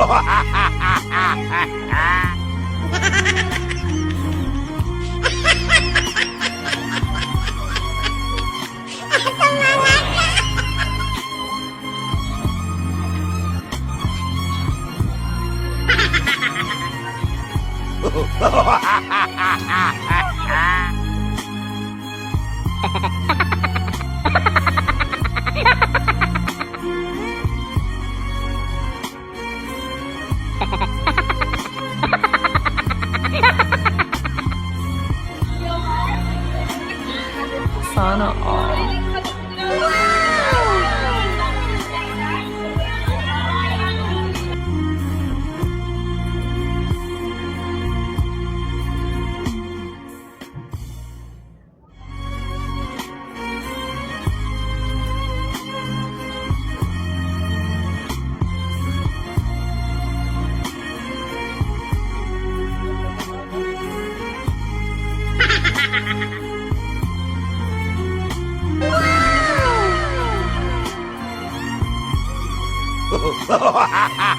Ha ha ha ha ha ha! Sana all. Ha ha ha ha! Ha ha ha!